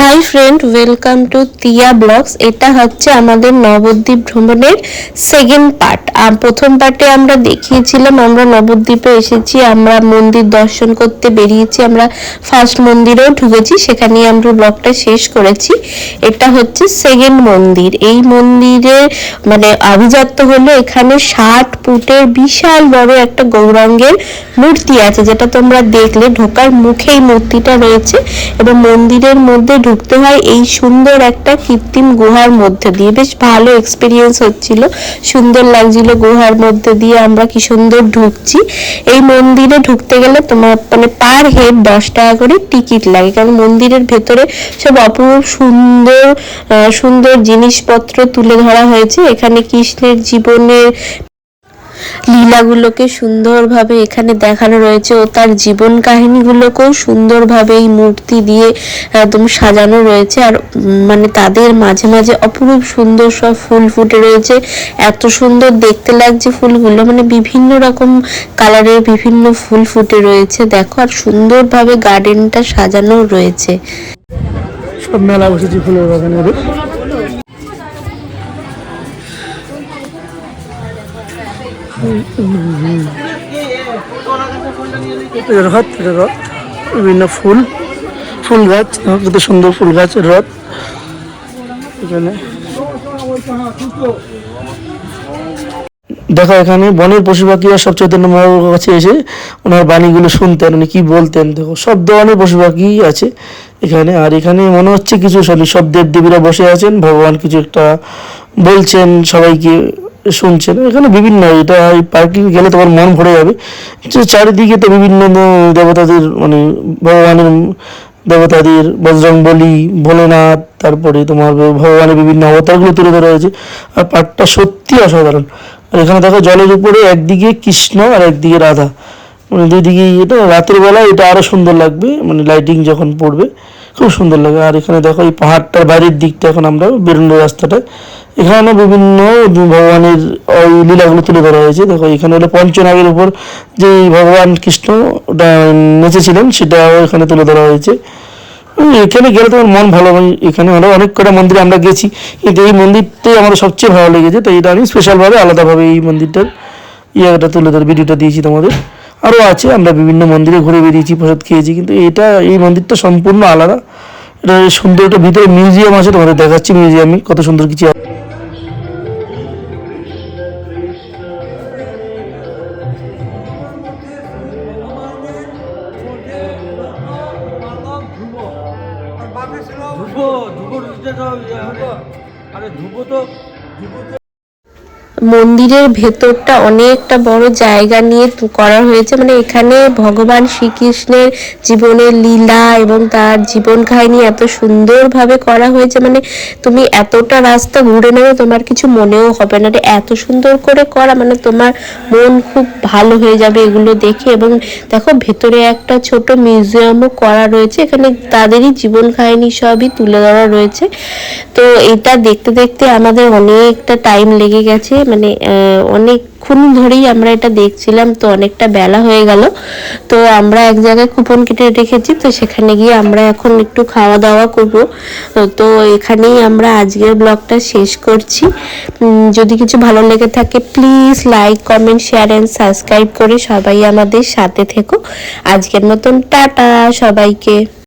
Hi friend welcome to Tiya blogs এটা হচ্ছে আমাদের নবদ্বীপ ভ্রমণের সেকেন্ড পার্ট আর প্রথম পার্টে আমরা দেখিয়েছিলাম, আমরা নবদ্বীপে এসেছি, আমরা মন্দির দর্শন করতে বেরিয়েছি, আমরা ফার্স্ট মন্দিরেও ঢুকেছি সেখানে আমরা ব্লগটা শেষ করেছি। এটা হচ্ছে সেকেন্ড মন্দির। এই মন্দিরে মানে আভিজাত্য হলো এখানে ষাট ফুটের বিশাল বড় একটা গৌরাঙ্গের মূর্তি আছে, যেটা তোমরা দেখলে, ঢোকার মুখেই মূর্তিটা রয়েছে এবং মন্দিরের মধ্যে ঢুকতে হয় এই সুন্দর একটা কৃত্রিম গুহার মধ্যে দিয়ে। বেশ ভালো এক্সপিরিয়েন্স হচ্ছিল। সুন্দর লাগছিল গুহার মধ্যে দিয়ে আমরা কি সুন্দর ঢুকছি। এই মন্দিরে ঢুকতে গেলে তোমার মানে পার হেড দশ টাকা করে টিকিট লাগে। কারণ মন্দিরের ভেতরে সব অপরূপ সুন্দর সুন্দর জিনিসপত্র তুলে ধরা হয়েছে। এখানে কৃষ্ণের জীবনের লীলাগুলোকে সুন্দরভাবে এখানে দেখানো রয়েছে ও তার জীবন কাহিনীগুলোকেও সুন্দরভাবে এই মূর্তি দিয়ে, একদম সাজানো রয়েছে। আর মানে তাদের মাঝে মাঝে অপরূপ সুন্দর সব ফুল ফুটে রয়েছে। এত সুন্দর দেখতে লাগছে ফুলগুলো। মানে বিভিন্ন রকম কালারের বিভিন্ন ফুল ফুটে রয়েছে, দেখো। আর সুন্দরভাবে গার্ডেনটা সাজানো রয়েছে। সব মেলা বসেছি ফুলের বাগানে। রথ রথ, বিভিন্ন ফুল ফুল গাছ, কত সুন্দর ফুল গাছ, রথ। এখানে। দেখো, এখানে বনের পশু পাখিরা সব চৈতন্য কাছে এসে ওনার বাণীগুলো শুনতেন, উনি কি বলতেন, দেখো, সব ধরনের পশু পাখি আছে এখানে। আর এখানে মনে হচ্ছে কিছু সব দেব দেবীরা বসে আছেন, ভগবান কিছু একটা বলছেন সবাইকে। শুনছেন, এখানে বিভিন্ন, এটা এই পার্কে গেলে তোমার মন ভরে যাবে। চারিদিকে তো বিভিন্ন দেবতাদের মানে ভগবানের দেবতাদের বজরং বলি ভোলেনাথ, তারপরে তোমার ভগবানের বিভিন্ন অবতারগুলো তুলে ধরা হয়েছে। আর পার্কটা সত্যি অসাধারণ। আর এখানে দেখো জলের উপরে একদিকে কৃষ্ণ আর একদিকে রাধা। মানে দুই দিকে এটা রাতের এটা আরও সুন্দর লাগবে মানে লাইটিং যখন পড়বে। খুব সুন্দর লাগে। আর এখানে দেখো, এই পাহাড়টার বাইরের দিকটা এখন আমরা বেরোনো রাস্তাটা। এখানে বিভিন্ন ভগবানের ওই লীলাগুলো তুলে ধরা হয়েছে। দেখো, এখানে হলো পঞ্চনাগের উপর যে ভগবান কৃষ্ণ, ওটা নেচেছিলেন, সেটাও এখানে তুলে ধরা হয়েছে। এখানে গেলে তোমার মন ভালো হয়। এখানে হলো অনেক কটা মন্দিরে আমরা গেছি। কিন্তু এই মন্দিরটাই আমাদের সবচেয়ে ভালো লেগেছে। তাই এটা আমি স্পেশালভাবে আলাদাভাবে এই মন্দিরটার ইয়েটা তুলে ধরে ভিডিওটা দিয়েছি তোমাদের। আরও আছে আমরা বিভিন্ন মন্দিরে ঘুরে বেরিয়েছি প্রসাদ খেয়েছি কিন্তু এটা এই মন্দিরটা সম্পূর্ণ আলাদা এটা সুন্দর একটা ভিতরে মিউজিয়াম আছে তোমাদের দেখাচ্ছি মিউজিয়ামে কত সুন্দর কিছু রুটিটা তো ইয়ে। আরে ধুবো তো মন্দিরের ভেতরটা অনেকটা বড় জায়গা নিয়ে করা হয়েছে। মানে এখানে ভগবান শ্রীকৃষ্ণের জীবনের লীলা এবং তার জীবন কাহিনী এত সুন্দরভাবে করা হয়েছে। মানে তুমি এতটা রাস্তা ঘুরে নেবে, তোমার কিছু মনেও হবে না। এত সুন্দর করে করা মানে তোমার মন খুব ভালো হয়ে যাবে এগুলো দেখে। এবং দেখো, ভেতরে একটা ছোট মিউজিয়ামও করা রয়েছে। এখানে তাদেরই জীবন কাহিনী সবই তুলে ধরা রয়েছে। তো এটা দেখতে দেখতে আমাদের অনেকটা টাইম লেগে গেছে। মানে অনেকক্ষণ ধরেই আমরা এটা দেখছিলাম, তো অনেকটা বেলা হয়ে গেল। তো আমরা এক জায়গায় কুপন কেটে রেখেছি, তো সেখানে গিয়ে আমরা এখন একটু খাওয়া দাওয়া করব। তো এখানেই আমরা আজকের ব্লগটা শেষ করছি। যদি কিছু ভালো লেগে থাকে please like comment share and subscribe করে সবাই আমাদের সাথে থেকো। আজকের মতন, টাটা, সবাইকে।